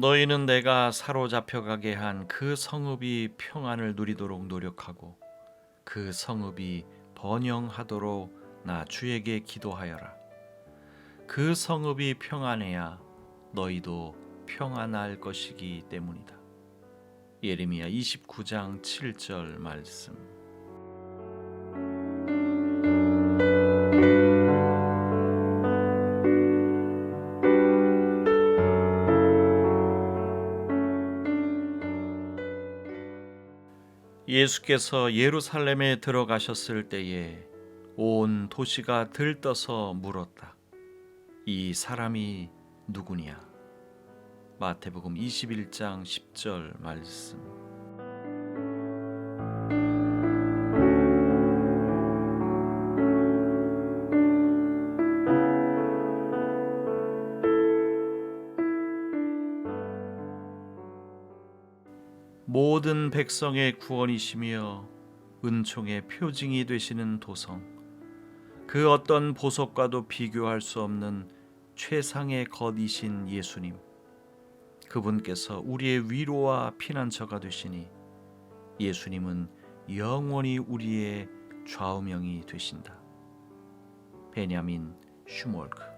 너희는 내가 사로잡혀 가게 한 그 성읍이 평안을 누리도록 노력하고 그 성읍이 번영하도록 나 주에게 기도하여라. 그 성읍이 평안해야 너희도 평안할 것이기 때문이다. 예레미야 29장 7절 말씀. 예수께서 예루살렘에 들어가셨을 때에 온 도시가 들떠서 물었다. 이 사람이 누구냐? 마태복음 21장 10절 말씀. 모든 백성의 구원이시며 은총의 표징이 되시는 도성. 그 어떤 보석과도 비교할 수 없는 최상의 것이신 예수님. 그분께서 우리의 위로와 피난처가 되시니 예수님은 영원히 우리의 좌우명이 되신다. 베냐민 슈몰크